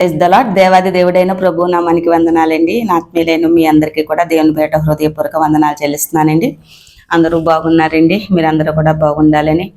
దలాట్ దేవాది దేవుడైన ప్రభు నామానికి వందనాలండి. నా ఆత్మీయులైన మీ అందరికీ కూడా దేవుని పేట హృదయపూర్వక వందనాలు చెల్లిస్తున్నానండి. అందరూ బాగున్నారండి. మీరందరూ కూడా బాగుండాలని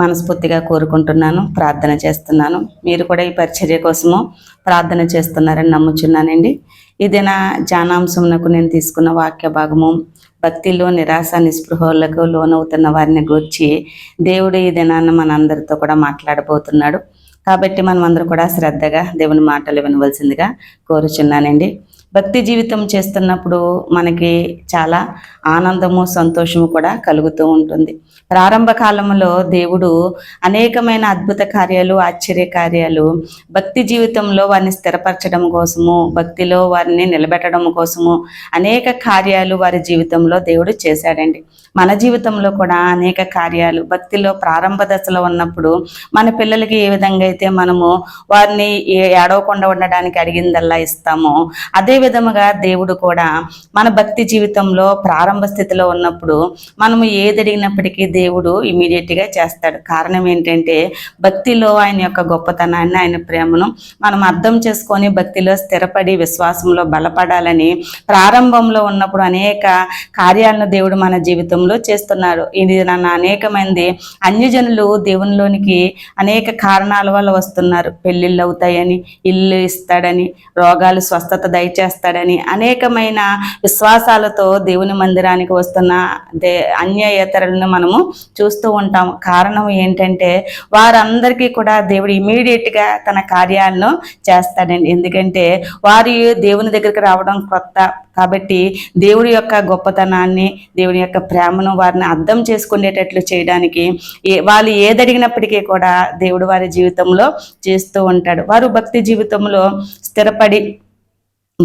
మనస్ఫూర్తిగా కోరుకుంటున్నాను. ప్రార్థన చేస్తున్నాను. మీరు కూడా ఈ పరిచర్య కోసము ప్రార్థన చేస్తున్నారని నమ్ముచున్నానండి. ఇది నా జానాంశంకు నేను తీసుకున్న వాక్య భాగము భక్తిలో నిరాశ నిస్పృహలకు లోనవుతున్న వారిని గూర్చి దేవుడు ఈ దినాన్న మనందరితో కూడా మాట్లాడబోతున్నాడు. కాబట్టి మనం అందరూ కూడా శ్రద్ధగా దేవుని మాటలు వినవలసిందిగా కోరుచున్నానండి. భక్తి జీవితం చేస్తున్నప్పుడు మనకి చాలా ఆనందము సంతోషము కూడా కలుగుతూ ఉంటుంది. ప్రారంభ కాలంలో దేవుడు అనేకమైన అద్భుత కార్యాలు ఆశ్చర్య కార్యాలు భక్తి జీవితంలో వారిని స్థిరపరచడం కోసము భక్తిలో వారిని నిలబెట్టడం కోసము అనేక కార్యాలు వారి జీవితంలో దేవుడు చేశాడండి. మన జీవితంలో కూడా అనేక కార్యాలు భక్తిలో ప్రారంభ దశలో ఉన్నప్పుడు మన పిల్లలకి ఏ విధంగా అయితే మనము వారిని ఏడవకుండా ఉండడానికి అడిగిందల్లా ఇస్తామో అదే విధముగా దేవుడు కూడా మన భక్తి జీవితంలో ప్రారంభ స్థితిలో ఉన్నప్పుడు మనము ఏది అడిగినప్పటికీ దేవుడు ఇమీడియట్గా గా చేస్తాడు. కారణం ఏంటంటే భక్తిలో ఆయన యొక్క గొప్పతనాన్ని ఆయన ప్రేమను మనం అర్థం చేసుకొని భక్తిలో స్థిరపడి విశ్వాసంలో బలపడాలని ప్రారంభంలో ఉన్నప్పుడు అనేక కార్యాలను దేవుడు మన జీవితంలో చేస్తున్నాడు. ఇది నన్ను అనేక మంది అన్యజనులు దేవునిలోనికి అనేక కారణాల వల్ల వస్తున్నారు. పెళ్ళిళ్ళు అవుతాయని ఇల్లు ఇస్తాడని రోగాలు స్వస్థత చేస్తాడని అనేకమైన విశ్వాసాలతో దేవుని మందిరానికి వస్తున్న దే అన్యయేతరులను మనము చూస్తూ ఉంటాం. కారణం ఏంటంటే వారందరికీ కూడా దేవుడు ఇమీడియట్గా తన కార్యాలను చేస్తాడండి. ఎందుకంటే వారు దేవుని దగ్గరికి రావడం కొత్త. కాబట్టి దేవుడి యొక్క గొప్పతనాన్ని దేవుని యొక్క ప్రేమను వారిని అర్థం చేసుకునేటట్లు చేయడానికి ఏ వాళ్ళు ఏదడిగినప్పటికీ కూడా దేవుడు వారి జీవితంలో చేస్తూ ఉంటాడు. వారు భక్తి జీవితంలో స్థిరపడి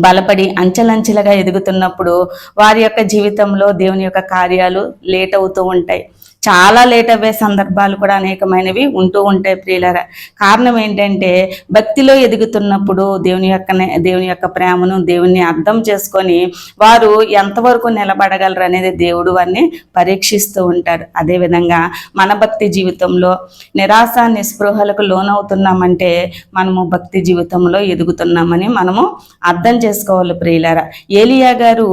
బలపడి అంచెలంచెలుగా ఎదుగుతున్నప్పుడు వారి యొక్క జీవితంలో దేవుని యొక్క కార్యాలు లేట్ అవుతూ ఉంటాయి. చాలా లేట్ అయ్యే సందర్భాలు కూడా అనేకమైనవి ఉంటూ ఉంటాయి ప్రియులరా. కారణం ఏంటంటే భక్తిలో ఎదుగుతున్నప్పుడు దేవుని యొక్క దేవుని యొక్క ప్రేమను దేవుని అర్థం చేసుకొని వారు ఎంతవరకు నిలబడగలరు అనేది దేవుడు వారిని పరీక్షిస్తూ ఉంటారు అదేవిధంగా మన భక్తి జీవితంలో నిరాశ నిస్పృహలకు లోనవుతున్నామంటే మనము భక్తి జీవితంలో ఎదుగుతున్నామని మనము అర్థం చేసుకోవాలి ప్రియులారా. ఏలియా గారు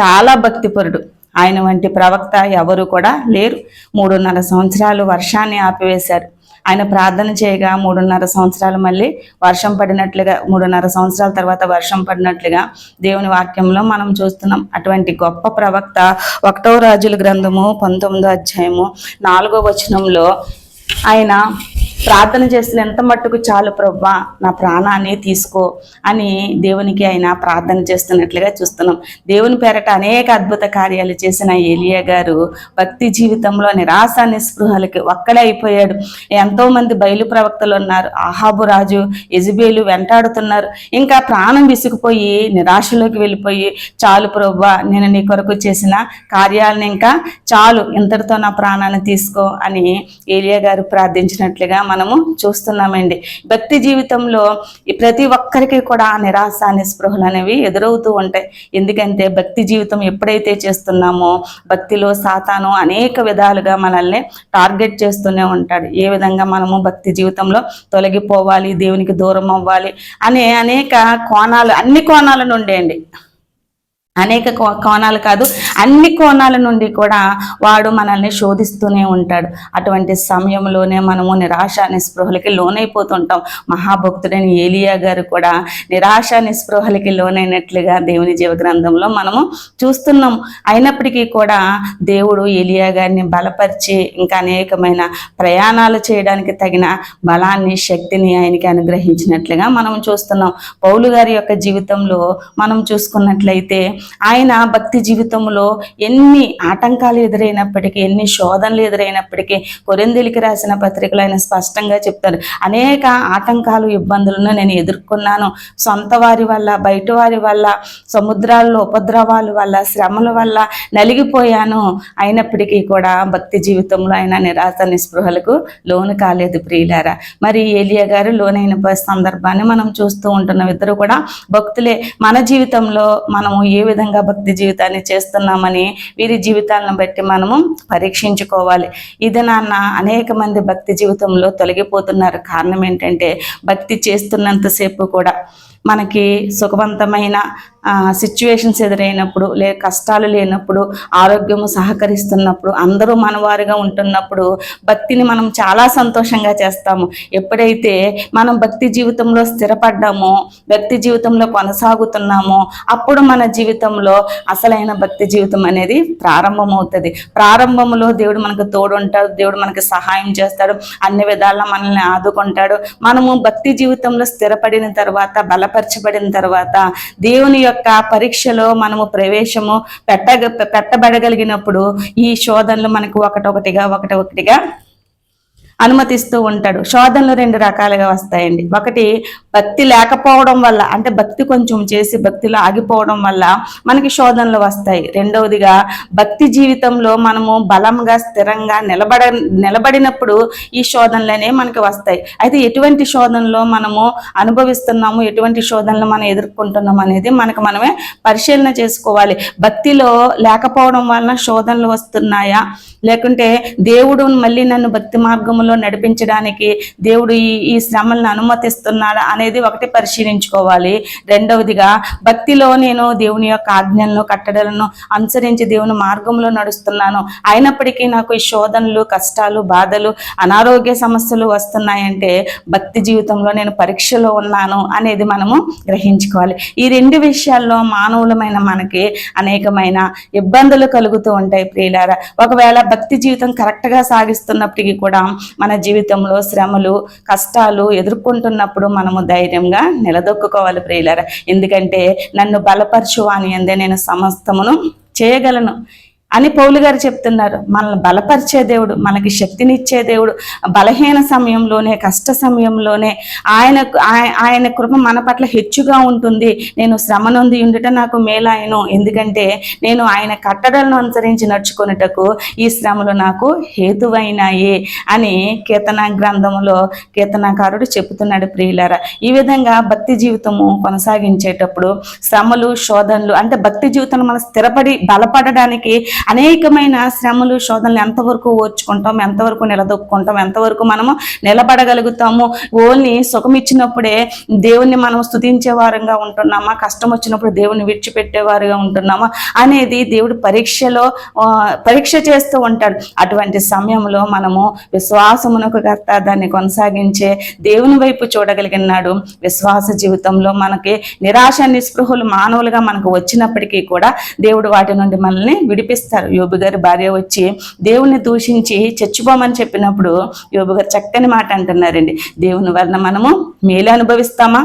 చాలా భక్తిపరుడు. ఆయన వంటి ప్రవక్త ఎవరు కూడా లేరు. మూడున్నర సంవత్సరాలు వర్షాన్ని ఆపివేశారు. ఆయన ప్రార్థన చేయగా మూడున్నర సంవత్సరాలు మళ్ళీ వర్షం పడినట్లుగా మూడున్నర సంవత్సరాల తర్వాత వర్షం పడినట్లుగా దేవుని వాక్యంలో మనం చూస్తున్నాం. అటువంటి గొప్ప ప్రవక్త ఒకటో రాజుల గ్రంథము పంతొమ్మిదో అధ్యాయము నాలుగో వచనంలో ఆయన ప్రార్థన చేసిన ఎంత మట్టుకు చాలు ప్రభా? నా ప్రాణాన్ని తీసుకో అని దేవునికి ఆయన ప్రార్థన చేస్తున్నట్లుగా చూస్తున్నాం. దేవుని పేరట అనేక అద్భుత కార్యాలు చేసిన ఏలియా గారు భక్తి జీవితంలో నిరాశ నిస్పృహలకి ఒక్కడే అయిపోయాడు. ఎంతో మంది బయలు ప్రవక్తలు ఉన్నారు. ఆహాబు రాజు ఎజుబేలు వెంటాడుతున్నారు. ఇంకా ప్రాణం విసిగిపోయి నిరాశలోకి వెళ్ళిపోయి చాలు ప్రభా నేను నీ కొరకు చేసిన కార్యాలను ఇంకా చాలు. ఇంతటితో నా ప్రాణాన్ని తీసుకో అని ఏలియా గారు ప్రార్థించినట్లుగా మనము చూస్తున్నామండి. భక్తి జీవితంలో ప్రతి ఒక్కరికి కూడా నిరాశ నిస్పృహలు అనేవి ఎదురవుతూ ఉంటాయి. ఎందుకంటే భక్తి జీవితం ఎప్పుడైతే చేస్తున్నామో భక్తిలో సాతాను అనేక విధాలుగా మనల్ని టార్గెట్ చేస్తూనే ఉంటాడు. ఏ విధంగా మనము భక్తి జీవితంలో తొలగిపోవాలి దేవునికి దూరం అవ్వాలి అనే అనేక కోణాలు అన్ని కోణాల నుండి అండి. అనేక కో- కోణాలు కాదు అన్ని కోణాల నుండి కూడా వాడు మనల్ని శోధిస్తూనే ఉంటాడు. అటువంటి సమయంలోనే మనము నిరాశ నిస్పృహలకి లోనైపోతుంటాం. మహాభక్తుడైన ఏలియా గారు కూడా నిరాశ నిస్పృహలకి లోనైనట్లుగా దేవుని జీవ గ్రంథంలో మనము చూస్తున్నాం. అయినప్పటికీ కూడా దేవుడు ఏలియా గారిని బలపరిచి ఇంకా అనేకమైన ప్రయాణాలు చేయడానికి తగిన బలాన్ని శక్తిని ఆయనకి అనుగ్రహించినట్లుగా మనం చూస్తున్నాం. పౌలు గారి యొక్క జీవితంలో మనం చూసుకున్నట్లయితే ఆయన భక్తి జీవితంలో ఎన్ని ఆటంకాలు ఎదురైనప్పటికీ ఎన్ని శోధనలు ఎదురైనప్పటికీ కొరిందెలికి రాసిన పత్రికలు ఆయన స్పష్టంగా చెప్తారు. అనేక ఆటంకాలు ఇబ్బందులను నేను ఎదుర్కొన్నాను. సొంత వారి వల్ల బయట వారి వల్ల సముద్రాల్లో ఉపద్రవాల వల్ల శ్రమల వల్ల నలిగిపోయాను. అయినప్పటికీ కూడా భక్తి జీవితంలో ఆయన నిరాశ నిస్పృహలకు లోను కాలేదు ప్రియులారా. మరి ఏలియా గారు లోనైన సందర్భాన్ని మనం చూస్తూ ఉంటున్నాం. ఇద్దరు కూడా భక్తులే. మన జీవితంలో మనము ఏ విధంగా విధంగా భక్తి జీవితాన్ని చేస్తున్నామని వీరి జీవితాలను బట్టి మనము పరీక్షించుకోవాలి. ఇది నాన్న అనేక మంది భక్తి జీవితంలో తొలగిపోతున్నారు. కారణం ఏంటంటే భక్తి చేస్తున్నంతసేపు కూడా మనకి సుఖవంతమైన సిచ్యువేషన్స్ ఎదురైనప్పుడు లే కష్టాలు లేనప్పుడు ఆరోగ్యము సహకరిస్తున్నప్పుడు అందరూ మనవారుగా ఉంటున్నప్పుడు భక్తిని మనం చాలా సంతోషంగా చేస్తాము. ఎప్పుడైతే మనం భక్తి జీవితంలో స్థిరపడ్డామో భక్తి జీవితంలో కొనసాగుతున్నామో అప్పుడు మన జీవితంలో అసలైన భక్తి జీవితం అనేది ప్రారంభమవుతుంది. ప్రారంభంలో దేవుడు మనకు తోడుంటాడు దేవుడు మనకి సహాయం చేస్తాడు అన్ని విధాలా మనల్ని ఆదుకుంటాడు. మనము భక్తి జీవితంలో స్థిరపడిన తర్వాత బలపరచబడిన తర్వాత దేవుని యొక్క పరీక్షలో మనము ప్రవేశము పెట్టగ పెట్టబడగలిగినప్పుడు ఈ శోధనలు మనకు ఒకటొకటిగా ఒకటొకటిగా అనుమతిస్తూ ఉంటాడు. శోధనలు రెండు రకాలుగా వస్తాయండి. ఒకటి భక్తి లేకపోవడం వల్ల అంటే భక్తి కొంచెం చేసి భక్తిలో ఆగిపోవడం వల్ల మనకి శోధనలు వస్తాయి. రెండవదిగా భక్తి జీవితంలో మనము బలంగా స్థిరంగా నిలబడ నిలబడినప్పుడు ఈ శోధనలనే మనకి వస్తాయి. అయితే ఎటువంటి శోధనలో మనము అనుభవిస్తున్నాము ఎటువంటి శోధనలు మనం ఎదుర్కొంటున్నాం అనేది మనకు మనమే పరిశీలన చేసుకోవాలి. భక్తిలో లేకపోవడం వలన శోధనలు వస్తున్నాయా? లేకుంటే దేవుడు మళ్ళీ నన్ను భక్తి మార్గంలో నడిపించడానికి దేవుడు ఈ ఈ శ్రమలను అనుమతిస్తున్నాడా అనేది ఒకటి పరిశీలించుకోవాలి. రెండవదిగా భక్తిలో నేను దేవుని యొక్క ఆజ్ఞలను కట్టడలను అనుసరించి దేవుని మార్గంలో నడుస్తున్నాను. అయినప్పటికీ నాకు ఈ శోధనలు కష్టాలు బాధలు అనారోగ్య సమస్యలు వస్తున్నాయంటే భక్తి జీవితంలో నేను పరీక్షలో ఉన్నాను అనేది మనము గ్రహించుకోవాలి. ఈ రెండు విషయాల్లో మానవులమైన మనకి అనేకమైన ఇబ్బందులు కలుగుతూ ఉంటాయి ప్రియులారా. ఒకవేళ భక్తి జీవితం కరెక్ట్గా సాగిస్తున్నప్పటికీ కూడా మన జీవితంలో శ్రమలు కష్టాలు ఎదుర్కొంటున్నప్పుడు మనము ధైర్యంగా నిలదొక్కుకోవాలి ప్రియులరా. ఎందుకంటే నన్ను బలపరచు అని అందే నేను సమస్తమును చేయగలను. అని పౌలు గారు చెప్తున్నారు. మనల్ని బలపరిచే దేవుడు మనకి శక్తినిచ్చే దేవుడు బలహీన సమయంలోనే కష్ట సమయంలోనే ఆయన ఆయన కృప మన పట్ల హెచ్చుగా ఉంటుంది. నేను శ్రమ నొంది ఉండుట నాకు మేలాయను ఎందుకంటే నేను ఆయన కట్టడలను అనుసరించి నడుచుకున్నటకు ఈ శ్రమలు నాకు హేతువైనాయి అని కీర్తన గ్రంథములో కీర్తనకారుడు చెబుతున్నాడు ప్రియులారా. ఈ విధంగా భక్తి జీవితము కొనసాగించేటప్పుడు శ్రమలు శోధనలు అంటే భక్తి జీవితం మనం స్థిరపడి బలపడడానికి అనేకమైన శ్రమలు శోధనలు ఎంతవరకు ఓర్చుకుంటాం ఎంతవరకు నిలదొక్కుంటాం ఎంతవరకు మనము నిలబడగలుగుతాము ఓన్లీ సుఖం ఇచ్చినప్పుడే దేవుణ్ణి మనం స్థుతించే వారంగా ఉంటున్నామా కష్టం వచ్చినప్పుడు దేవుని విడిచిపెట్టేవారుగా ఉంటున్నామా అనేది దేవుడు పరీక్షలో పరీక్ష చేస్తూ ఉంటాడు. అటువంటి సమయంలో మనము విశ్వాసమునకు కర్త దాన్ని కొనసాగించే దేవుని వైపు చూడగలిగినాడు. విశ్వాస జీవితంలో మనకి నిరాశ నిస్పృహలు మానవులుగా మనకు వచ్చినప్పటికీ కూడా దేవుడు వాటి నుండి మనల్ని చేస్తారు. యోబు గారి భార్య వచ్చి దేవుణ్ణి దూషించి చచ్చిపోమని చెప్పినప్పుడు యోబు గారు చక్కని మాట అంటున్నారండి. దేవుని వలన మనము మేలు అనుభవిస్తామా?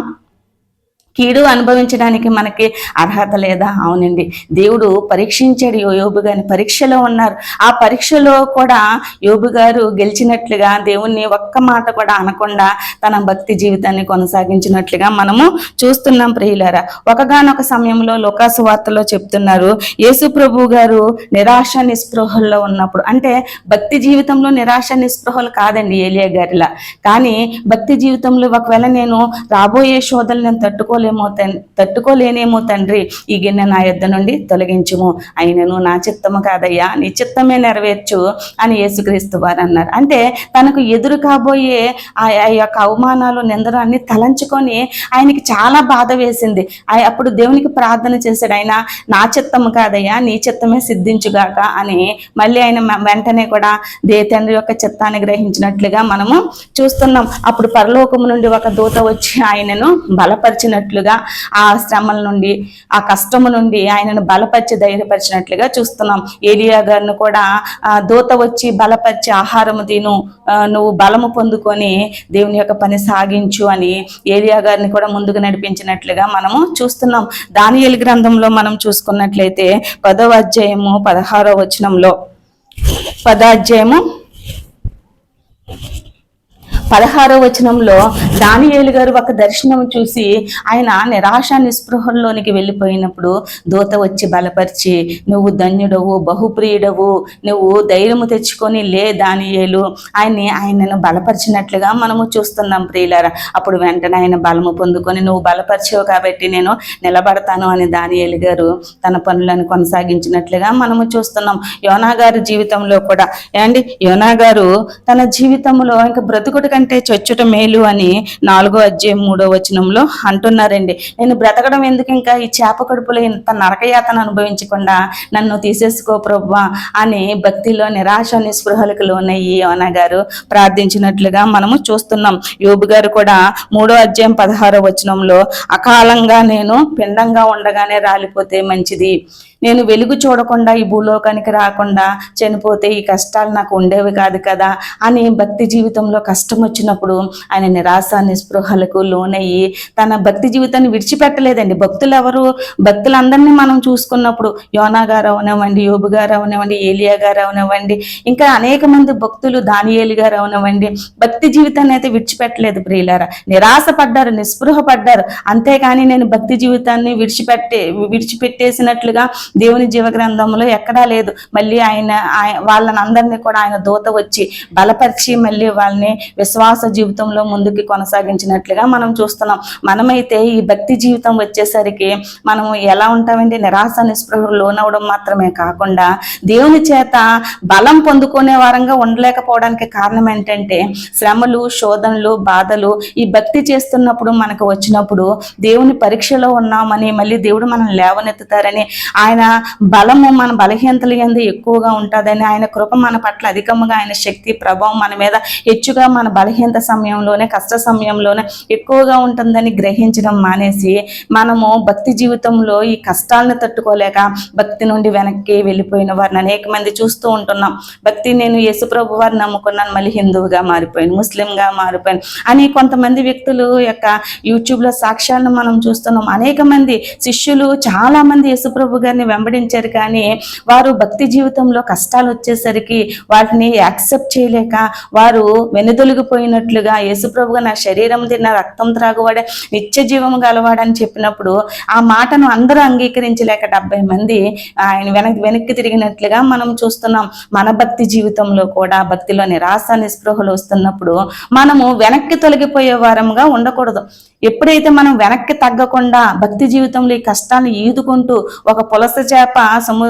కీడు అనుభవించడానికి మనకి అర్హత లేదా? అవునండి. దేవుడు పరీక్షించాడు యో- యోబు గారిని. పరీక్షలో ఉన్నారు. ఆ పరీక్షలో కూడా యోబు గారు గెలిచినట్లుగా దేవుణ్ణి ఒక్క మాట కూడా అనకుండా తన భక్తి జీవితాన్ని కొనసాగించినట్లుగా మనము చూస్తున్నాం ప్రియులారా. ఒకగానొక సమయంలో లోకాసు వార్తలో చెప్తున్నారు యేసు ప్రభు గారు నిరాశ నిస్పృహల్లో ఉన్నప్పుడు అంటే భక్తి జీవితంలో నిరాశ నిస్పృహలు కాదండి ఏలియా గారిలా. కానీ భక్తి జీవితంలో ఒకవేళ నేను రాబోయే శోధనలు నేను తట్టుకోలేమో తట్టుకోలేనేమో తండ్రి ఈ గిన్నె నా యొద్ద నుండి తొలగించుము. అయినను నా చిత్తము కాదయ్యా నీ చిత్తమే నెరవేర్చు అని యేసుక్రీస్తు వారు అన్నారు. అంటే తనకు ఎదురు కాబోయే ఆ యొక్క అవమానాలు నిందరాన్ని తలంచుకొని ఆయనకి చాలా బాధ వేసింది. అప్పుడు దేవునికి ప్రార్థన చేశాడు ఆయన నా చిత్తము కాదయ్యా నీ చిత్తమే సిద్ధించుగాక అని. మళ్ళీ ఆయన వెంటనే కూడా దే తండ్రి యొక్క చిత్తాన్ని గ్రహించినట్లుగా మనము చూస్తున్నాం. అప్పుడు పరలోకము నుండి ఒక దూత వచ్చి ఆయనను బలపరిచినట్లుగా ఆ శ్రమల నుండి ఆ కష్టము నుండి ఆయనను బలపరిచి ధైర్యపరిచినట్లుగా చూస్తున్నాం. ఏలియా గారిని కూడా దూత వచ్చి బలపరిచి ఆహారము తిను నువ్వు బలము పొందుకొని దేవుని యొక్క పని సాగించు అని ఏలియా గారిని కూడా ముందుకు నడిపించినట్లుగా మనము చూస్తున్నాం. దానియలి గ్రంథంలో మనం చూసుకున్నట్లయితే పదవ అధ్యాయము పదహారవ వచనంలో పదాధ్యాయము పదహారో వచనంలో దానియేలు గారు ఒక దర్శనం చూసి ఆయన నిరాశ నిస్పృహల్లోనికి వెళ్ళిపోయినప్పుడు దూత వచ్చి బలపరిచి నువ్వు ధన్యుడవు బహుప్రియుడవు నువ్వు ధైర్యము తెచ్చుకొని లే దానియేలు. ఆయన్ని ఆయనను బలపరిచినట్లుగా మనము చూస్తున్నాం ప్రియులారా. అప్పుడు వెంటనే ఆయన బలము పొందుకొని నువ్వు బలపరిచావు కాబట్టి నేను నిలబడతాను అని దానియేలు గారు తన పనులను కొనసాగించినట్లుగా మనము చూస్తున్నాం. యోనా గారి జీవితంలో కూడా. ఏమండి యోనా గారు తన జీవితంలో ఇంకా బ్రతుకుడు కంటే చొచ్చుట మేలు అని నాలుగో అధ్యాయం మూడో వచనంలో అంటున్నారండి. నేను బ్రతకడం ఎందుకు ఇంకా? ఈ చేప కడుపులో ఇంత నరకయాతన అనుభవించకుండా నన్ను తీసేసుకో ప్రభా అని భక్తిలో నిరాశ నిస్పృహలకు లోనయ్యి యోనా గారు ప్రార్థించినట్లుగా మనము చూస్తున్నాం. యోబు గారు కూడా మూడో అధ్యాయం పదహారో వచనంలో అకాలంగా నేను పిండంగా ఉండగానే రాలిపోతే మంచిది. నేను వెలుగు చూడకుండా ఈ భూలోకానికి రాకుండా చనిపోతే ఈ కష్టాలు నాకు ఉండేవి కాదు కదా అని భక్తి జీవితంలో కష్టం వచ్చినప్పుడు ఆయన నిరాశ నిస్పృహలకు లోనయ్యి తన భక్తి జీవితాన్ని విడిచిపెట్టలేదండి. భక్తులు ఎవరు భక్తులందరినీ మనం చూసుకున్నప్పుడు యోనా గారు అవనివ్వండి యోబు గారు అవనివ్వండి ఏలియా గారు అవనివ్వండి ఇంకా అనేక మంది భక్తులు దానియేలు గారు అవనివ్వండి. భక్తి జీవితాన్ని అయితే విడిచిపెట్టలేదు ప్రియులారా. నిరాశ పడ్డారు నిస్పృహ పడ్డారు అంతేకాని నేను భక్తి జీవితాన్ని విడిచిపెట్టే విడిచిపెట్టేసినట్లుగా దేవుని జీవ గ్రంథంలో ఎక్కడా లేదు. మళ్ళీ ఆయన వాళ్ళని అందరినీ కూడా ఆయన దూత వచ్చి బలపరిచి మళ్ళీ వాళ్ళని విశ్వాస జీవితంలో ముందుకు కొనసాగించినట్లుగా మనం చూస్తున్నాం. మనమైతే ఈ భక్తి జీవితం వచ్చేసరికి మనం ఎలా ఉంటామండి? నిరాశ నిస్పృహలు లోనవడం మాత్రమే కాకుండా దేవుని చేత బలం పొందుకునే వారంగా ఉండలేకపోవడానికి కారణం ఏంటంటే శ్రమలు శోధనలు బాధలు ఈ భక్తి చేస్తున్నప్పుడు మనకు వచ్చినప్పుడు దేవుని పరీక్షలో ఉన్నామని మళ్ళీ దేవుడు మనం లేవనెత్తుతారని ఆయన బలము మన బలహీనతలు ఎందు ఎక్కువగా ఉంటుందని ఆయన కృప మన పట్ల అధికముగా ఆయన శక్తి ప్రభావం మన మీద హెచ్చుగా మన బలహీనత సమయంలోనే కష్ట సమయంలోనే ఎక్కువగా ఉంటుందని గ్రహించడం మానేసి మనము భక్తి జీవితంలో ఈ కష్టాలను తట్టుకోలేక భక్తి నుండి వెనక్కి వెళ్ళిపోయిన వారిని అనేక మంది చూస్తూ ఉంటున్నాం. భక్తి నేను యేసుప్రభు వారిని నమ్ముకున్నాను మళ్ళీ హిందువుగా మారిపోయాను ముస్లింగా మారిపోయాను అని కొంతమంది వ్యక్తులు యొక్క యూట్యూబ్లో సాక్ష్యాలను మనం చూస్తున్నాం. అనేక మంది శిష్యులు చాలా మంది యేసుప్రభు గారిని వెంబడించారు. కానీ వారు భక్తి జీవితంలో కష్టాలు వచ్చేసరికి వాటిని యాక్సెప్ట్ చేయలేక వారు వెనుదొలిగిపోయినట్లుగా యేసుప్రభుగా నా శరీరం తిన్న రక్తం త్రాగువాడే నిత్య జీవం గలవాడని చెప్పినప్పుడు ఆ మాటను అందరూ అంగీకరించలేక డెబ్బై మంది ఆయన వెనక్కి వెనక్కి తిరిగినట్లుగా మనం చూస్తున్నాం. మన భక్తి జీవితంలో కూడా భక్తిలో నిరాశ నిస్పృహలు వస్తున్నప్పుడు మనము వెనక్కి తొలగిపోయే వారంగా ఉండకూడదు. ఎప్పుడైతే మనం వెనక్కి తగ్గకుండా భక్తి జీవితంలో ఈ కష్టాన్ని ఈదుకుంటూ ఒక పులస చేప సము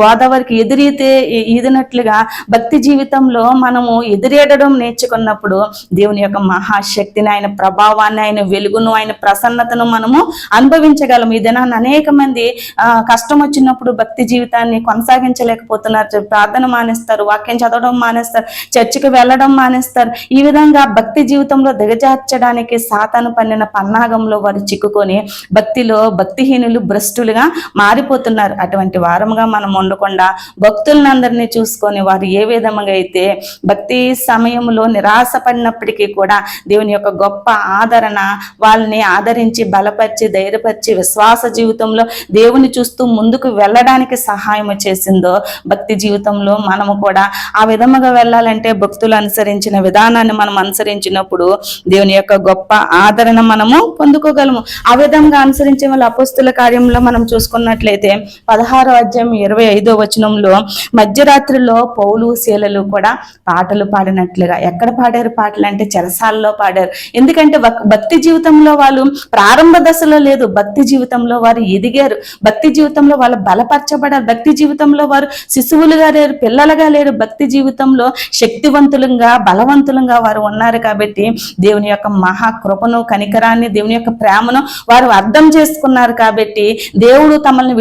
గోదావరికి ఎదురైతే ఈదినట్లుగా భక్తి జీవితంలో మనము ఎదురేడడం నేర్చుకున్నప్పుడు దేవుని యొక్క మహాశక్తిని ఆయన ప్రభావాన్ని ఆయన వెలుగును ఆయన ప్రసన్నతను మనము అనుభవించగలం. ఈ దినాన్ని అనేక మంది ఆ, కష్టం వచ్చినప్పుడు భక్తి జీవితాన్ని కొనసాగించలేకపోతున్నారు. ప్రార్థన మానేస్తారు వాక్యం చదవడం మానేస్తారు చర్చికి వెళ్ళడం మానేస్తారు. ఈ విధంగా భక్తి జీవితంలో దిగజార్చడానికి సాతాను పన్నిన పన్నాగంలో వారు చిక్కుకొని భక్తిలో భక్తిహీనులు భ్రష్టులుగా మారిపోతున్నారు. అటువంటి వారముగా మనం ఉండకుండా భక్తులందరినీ చూసుకొని వారు ఏ విధముగా అయితే భక్తి సమయంలో నిరాశపడినప్పటికీ కూడా దేవుని యొక్క గొప్ప ఆదరణ వాళ్ళని ఆదరించి బలపరిచి ధైర్యపరిచి విశ్వాస జీవితంలో దేవుని చూస్తూ ముందుకు వెళ్ళడానికి సహాయం చేసిందో భక్తి జీవితంలో మనము కూడా ఆ విధముగా వెళ్ళాలంటే భక్తులు అనుసరించిన విధానాన్ని మనం అనుసరించినప్పుడు దేవుని యొక్క గొప్ప ఆదరణ మనము పొందుకోగలము. ఆ విధంగా అనుసరించే వాళ్ళ అపోస్తుల కార్యంలో మనం చూసుకున్నట్లయితే పదహారో అధ్యాయం ఇరవై ఐదో వచనంలో మధ్యరాత్రిలో పౌలు శీలలు కూడా పాటలు పాడినట్లుగా. ఎక్కడ పాడారు పాటలు అంటే చెరసాల్లో పాడారు. ఎందుకంటే భక్తి జీవితంలో వాళ్ళు ప్రారంభ దశలో లేదు భక్తి జీవితంలో వారు ఎదిగారు. భక్తి జీవితంలో వాళ్ళు బలపరచబడారు. భక్తి జీవితంలో వారు శిశువులుగా లేరు పిల్లలుగా లేరు. భక్తి జీవితంలో శక్తివంతులుగా బలవంతులుగా వారు ఉన్నారు కాబట్టి దేవుని యొక్క మహా కృపను కనికరాన్ని దేవుని యొక్క ప్రేమను వారు అర్థం చేసుకున్నారు కాబట్టి దేవుడు తమల్ని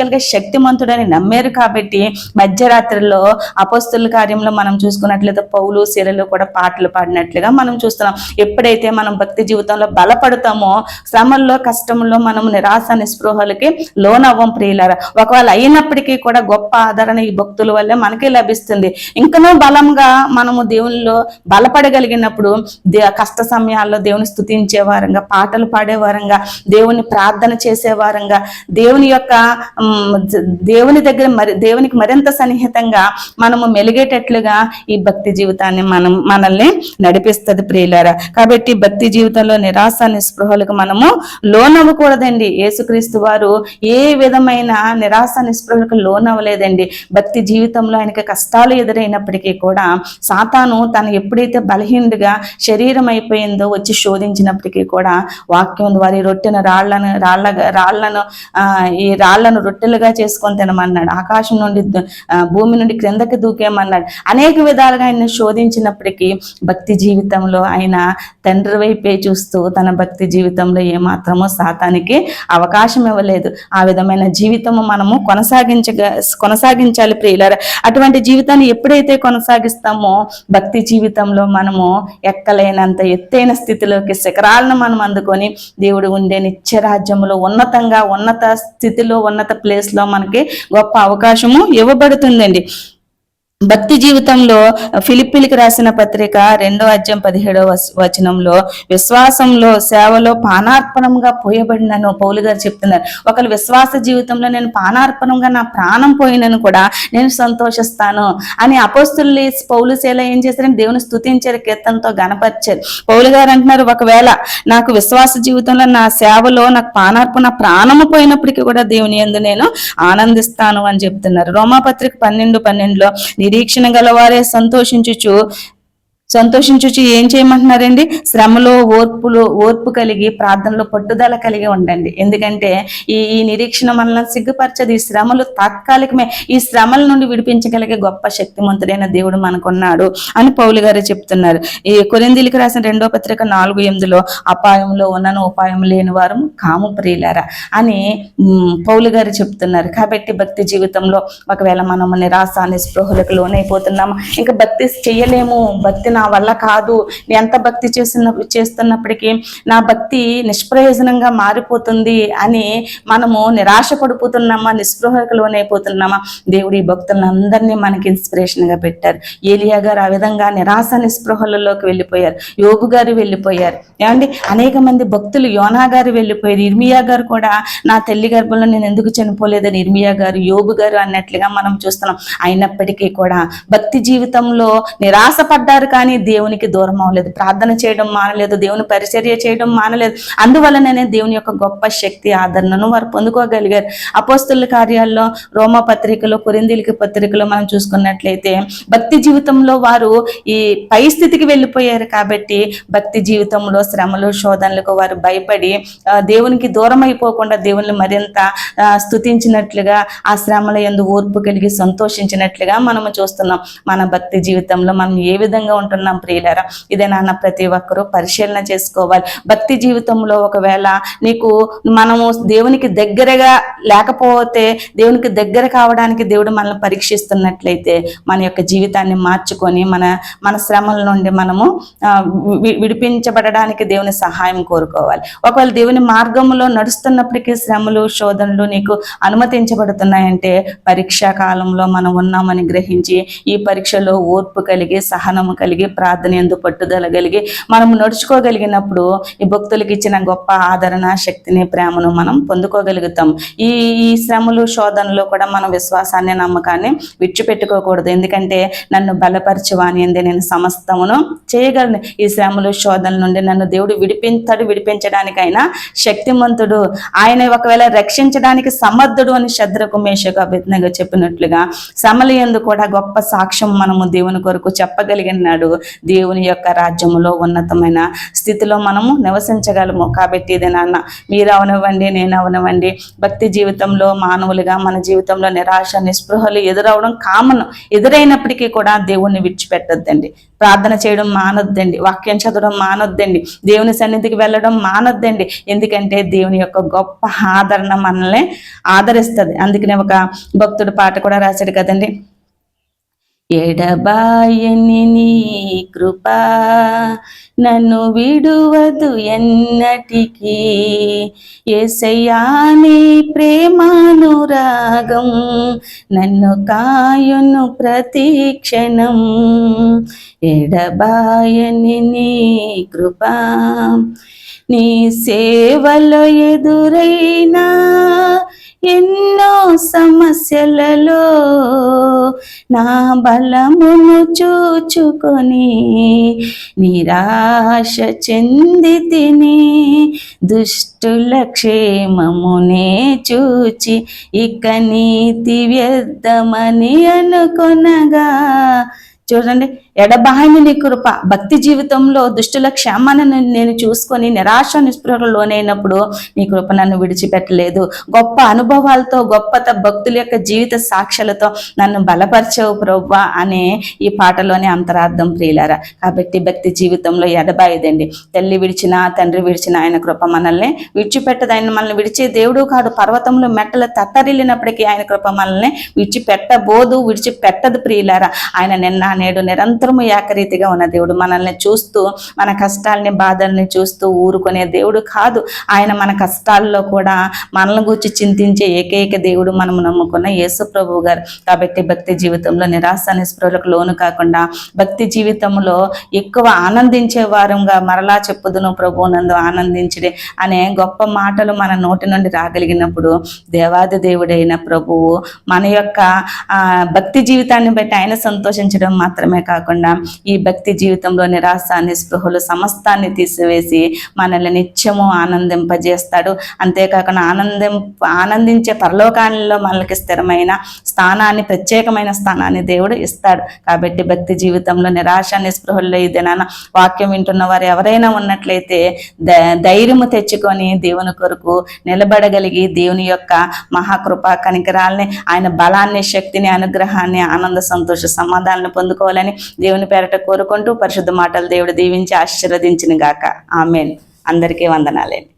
విడిపించగలిగే శక్తిమంతుడని నమ్మారు కాబట్టి మధ్యరాత్రిలో అపస్తుల కార్యంలో మనం చూసుకున్నట్లయితే పౌలు శిరలు కూడా పాటలు పాడినట్లుగా మనం చూస్తున్నాం. ఎప్పుడైతే మనం భక్తి జీవితంలో బలపడతామో శ్రమల్లో కష్టంలో మనం నిరాశ నిస్పృహలకి లోనవ్వం ప్రియులారా. ఒకవేళ అయినప్పటికీ కూడా గొప్ప ఆదరణ ఈ భక్తుల వల్లే మనకి లభిస్తుంది. ఇంకనూ బలంగా మనము దేవునిలో బలపడగలిగినప్పుడు దే కష్ట సమయాల్లో దేవుని స్థుతించే వారంగా పాటలు పాడే వారంగా దేవుని ప్రార్థన చేసే వారంగా దేవుని యొక్క దేవుని దగ్గర మరి దేవునికి మరింత సన్నిహితంగా మనము మెలిగేటట్లుగా ఈ భక్తి జీవితాన్ని మనం మనల్ని నడిపిస్తుంది ప్రియులారా. కాబట్టి భక్తి జీవితంలో నిరాశ నిస్పృహలకు మనము లోనవ్వకూడదండి. యేసుక్రీస్తు వారు ఏ విధమైన నిరాశ నిస్పృహలకు లోనవ్వలేదండి. భక్తి జీవితంలో ఆయనకి కష్టాలు ఎదురైనప్పటికీ కూడా సాతాను తను ఎప్పుడైతే బలహీనుడిగా శరీరం అయిపోయిందో వచ్చి శోధించినప్పటికీ కూడా వాక్యం వారి రొట్టెను రాళ్ళను రాళ్ళ రాళ్ళను ఈ రాళ్ళను రొట్టెలుగా చేసుకొని తినమన్నాడు. ఆకాశం నుండి భూమి నుండి క్రిందకి దూకేమన్నాడు. అనేక విధాలుగా ఆయన శోధించినప్పటికీ భక్తి జీవితంలో ఆయన తండ్రి వైపే చూస్తూ తన భక్తి జీవితంలో ఏమాత్రమో సాతానికి అవకాశం ఇవ్వలేదు. ఆ విధమైన జీవితము మనము కొనసాగించగా కొనసాగించాలి ప్రియులారా. అటువంటి జీవితాన్ని ఎప్పుడైతే కొనసాగిస్తామో భక్తి జీవితంలో మనము ఎక్కలేనంత ఎత్తైన స్థితిలోకి శిఖరాలను మనం అందుకొని దేవుడు ఉండే నిత్యరాజ్యంలో ఉన్నతంగా ఉన్నత స్థితిలో ఉన్నత ప్లేస్లో మనకి గొప్ప అవకాశము ఇవ్వబడుతుందండి. భక్తి జీవితంలో ఫిలిప్పీలకు రాసిన పత్రిక రెండో అధ్యాయం పదిహేడవ వచనంలో విశ్వాసంలో సేవలో పానార్పణంగా పోయబడినను పౌలు గారు చెప్తున్నారు. ఒకరు విశ్వాస జీవితంలో నేను పానార్పణంగా నా ప్రాణం పోయినను కూడా నేను సంతోషిస్తాను అని అపోస్తులు పౌలు సేల ఏం చేశారని దేవుని స్థుతించారు కీర్తనతో గనపరిచారు పౌలు గారు అంటున్నారు ఒకవేళ నాకు విశ్వాస జీవితంలో నా సేవలో నాకు పానార్పణ ప్రాణము పోయినప్పటికీ కూడా దేవుని ఎందు నేను ఆనందిస్తాను అని చెప్తున్నారు. రోమాపత్రిక పన్నెండు పన్నెండులో నిరీక్షణ గలవారే సంతోషించుచు సంతోషించుచి ఏం చేయమంటున్నారండి? శ్రమలో ఓర్పులో ఓర్పు కలిగి ప్రార్థనలో పట్టుదల కలిగి ఉండండి. ఎందుకంటే ఈ ఈ నిరీక్షణ మనల్ని సిగ్గుపరచదు ఈ శ్రమలు తాత్కాలికమే. ఈ శ్రమల నుండి విడిపించగలిగే గొప్ప శక్తిమంతుడైన దేవుడు మనకున్నాడు అని పౌలు గారు చెప్తున్నారు. ఈ కొరిందీలకు రాసిన రెండో పత్రిక నాలుగు ఎనిమిదిలో అపాయంలో ఉన్నను ఉపాయం లేని వారు కాము ప్రియులారా అని పౌలు గారు చెప్తున్నారు. కాబట్టి భక్తి జీవితంలో ఒకవేళ మనము నిరాశ నిస్పృహలకు లోనైపోతున్నాము? ఇంకా భక్తి చేయలేము భక్తి నా వల్ల కాదు. నేను ఎంత భక్తి చేస్తున్న చేస్తున్నప్పటికీ నా భక్తి నిష్ప్రయోజనంగా మారిపోతుంది అని మనము నిరాశ పడిపోతున్నామా నిస్పృహకు లోనైపోతున్నామా దేవుడు ఈ భక్తులందరినీ మనకి ఇన్స్పిరేషన్గా పెట్టారు. ఏలియా గారు ఆ విధంగా నిరాశ నిస్పృహలలోకి వెళ్ళిపోయారు. యోగు గారు వెళ్ళిపోయారు. ఏమండి? అనేక మంది భక్తులు యోనా గారు వెళ్ళిపోయారు. ఇర్మియా గారు కూడా నా తల్లి గర్భంలో నేను ఎందుకు చనిపోలేదని ఇర్మియా గారు యోగు గారు అన్నట్లుగా మనం చూస్తున్నాం. అయినప్పటికీ కూడా భక్తి జీవితంలో నిరాశ పడ్డారు కానీ దేవునికి దూరం అవ్వలేదు. ప్రార్థన చేయడం మానలేదు దేవుని పరిచర్య చేయడం మానలేదు. అందువలననే దేవుని యొక్క గొప్ప శక్తి ఆదరణను వారు పొందుకోగలిగారు. అపోస్తుల కార్యాల్లో రోమా పత్రికలో కొరిందీలకి పత్రికలో మనం చూసుకున్నట్లయితే భక్తి జీవితంలో వారు ఈ పై స్థితికి వెళ్ళిపోయారు కాబట్టి భక్తి జీవితంలో శ్రమలు శోధనలకు వారు భయపడి దేవునికి దూరం అయిపోకుండా దేవుని మరింత స్థుతించినట్లుగా స్తుతించినట్లుగా ఆ శ్రమల ఎందు ఓర్పు కలిగి సంతోషించినట్లుగా మనము చూస్తున్నాం. మన భక్తి జీవితంలో మనం ఏ విధంగా ఉంటున్నాం? ప్రియులరా. ఇదేనా నాన్న ప్రతి ఒక్కరూ పరిశీలన చేసుకోవాలి. భక్తి జీవితంలో ఒకవేళ నీకు మనము దేవునికి దగ్గరగా లేకపోతే దేవునికి దగ్గర కావడానికి దేవుడు మనల్ని పరీక్షిస్తున్నట్లయితే మన యొక్క జీవితాన్ని మార్చుకొని మన మన శ్రమల నుండి మనము విడిపించబడడానికి దేవుని సహాయం కోరుకోవాలి. ఒకవేళ దేవుని మార్గంలో నడుస్తున్నప్పటికీ శ్రమలు శోధనలు నీకు అనుమతించబడుతున్నాయంటే పరీక్షా కాలంలో మనం ఉన్నామని గ్రహించి ఈ పరీక్షలో ఓర్పు కలిగి సహనము కలిగి ప్రార్థన ఎందు పట్టుదల కలిగి మనం నడుచుకోగలిగినప్పుడు ఈ భక్తులకు ఇచ్చిన గొప్ప ఆదరణ శక్తిని ప్రేమను మనం పొందుకోగలుగుతాం. ఈ ఈ శ్రమలు శోధనలో కూడా మనం విశ్వాసాన్ని నమ్మకాన్ని విడిచిపెట్టుకోకూడదు. ఎందుకంటే నన్ను బలపరచువాని ఎందే నేను సమస్తమును చేయగలను. ఈ శ్రమలు శోధనల నుండి నన్ను దేవుడు విడిపించడు విడిపించడానికైనా శక్తిమంతుడు. ఆయన ఒకవేళ రక్షించడానికి సమర్థుడు అని శద్రకు మేషకు అభిజ్ఞగా చెప్పినట్లుగా శ్రమల ఎందు కూడా గొప్ప సాక్ష్యం మనము దేవుని కొరకు చెప్పగలిగినాడు. దేవుని యొక్క రాజ్యములో ఉన్నతమైన స్థితిలో మనము నివసించగలము. కాబట్టి ఇది నాన్న మీరు అవనివ్వండి నేను అవనివ్వండి. భక్తి జీవితంలో మానవులుగా మన జీవితంలో నిరాశ నిస్పృహలు ఎదురవడం కామన్. ఎదురైనప్పటికీ కూడా దేవుణ్ణి విడిచిపెట్టొద్దండి. ప్రార్థన చేయడం మానొద్దండి. వాక్యం చదవడం మానొద్దండి. దేవుని సన్నిధికి వెళ్ళడం మానొద్దండి. ఎందుకంటే దేవుని యొక్క గొప్ప ఆదరణ మనల్ని ఆదరిస్తుంది. అందుకనే ఒక భక్తుడు పాట కూడా రాశాడు కదండి. ఎడబాయని నీ కృప. నన్ను విడువదు ఎన్నటికీ. ఏసయ్యాని ప్రేమానురాగం. నన్ను కాయును ప్రతి క్షణం. ఎడబాయని నీ కృప. నీ సేవలో ఎదురైనా ఎన్నో సమస్యలలో నా బలమును చూచుకొని నిరాశ చెంది తిని దుష్టుల క్షేమమునే చూచి ఇక నీతి వ్యర్థమని అనుకొనగా చూడండి ఎడబాయిని నీ కృప భక్తి జీవితంలో దుష్టుల క్షేమాన్ని నేను చూసుకొని నిరాశ నిస్పృహలు లోనైనప్పుడు నీ కృప నన్ను విడిచిపెట్టలేదు. గొప్ప అనుభవాలతో గొప్ప భక్తుల యొక్క జీవిత సాక్ష్యాలతో నన్ను బలపరిచావు ప్రవ్వా అనే ఈ పాటలోని అంతరార్థం ప్రియులారా. కాబట్టి భక్తి జీవితంలో ఎడబాయిదండి. తల్లి విడిచిన తండ్రి విడిచిన ఆయన కృప మనల్ని విడిచిపెట్టదు. ఆయన మనల్ని విడిచే దేవుడు కాడు. పర్వతంలో మెట్టల తత్తరిల్లినప్పటికీ ఆయన కృప మనల్ని విడిచిపెట్టబోదు విడిచిపెట్టదు ప్రియులారా. ఆయన నిన్న నేడు నిరంతరం నిరంతరము ఏకరీతిగా ఉన్న దేవుడు. మనల్ని చూస్తూ మన కష్టాలని బాధల్ని చూస్తూ ఊరుకునే దేవుడు కాదు. ఆయన మన కష్టాల్లో కూడా మనల్ని గురించి చింతించే ఏకైక దేవుడు మనం నమ్ముకున్న యేసు ప్రభు గారు. కాబట్టి భక్తి జీవితంలో నిరాశ నిస్పృహలకు లోను కాకుండా భక్తి జీవితంలో ఎక్కువ ఆనందించే వారంగా మరలా చెప్పుదును ప్రభు నందు ఆనందించడే అనే గొప్ప మాటలు మన నోటి నుండి రాగలిగినప్పుడు దేవాది దేవుడైన ప్రభువు మన యొక్క భక్తి జీవితాన్ని బట్టి ఆయన సంతోషించడం మాత్రమే కాకుండా ఈ భక్తి జీవితంలో నిరాశ నిస్పృహలు సమస్తాన్ని తీసివేసి మనల్ని నిత్యము ఆనందింపజేస్తాడు. అంతేకాకుండా ఆనందం ఆనందించే పరలోకాలలో మనకి స్థిరమైన స్థానాన్ని ప్రత్యేకమైన స్థానాన్ని దేవుడు ఇస్తాడు. కాబట్టి భక్తి జీవితంలో నిరాశ నిస్పృహల్లో ఈ దినాన వాక్యం వింటున్న వారు ఎవరైనా ఉన్నట్లయితే ధైర్యము తెచ్చుకొని దేవుని కొరకు నిలబడగలిగి దేవుని యొక్క మహాకృప కనికరాల్ని ఆయన బలాన్ని శక్తిని అనుగ్రహాన్ని ఆనంద సంతోష సమాధానాలను పొందుకోవాలని దేవుని పేరట కోరుకుంటూ పరిశుద్ధ మాటలు దేవుడు దీవించి ఆశీర్వదించిన గాక ఆమెన్. అందరికీ వందనాలేండి.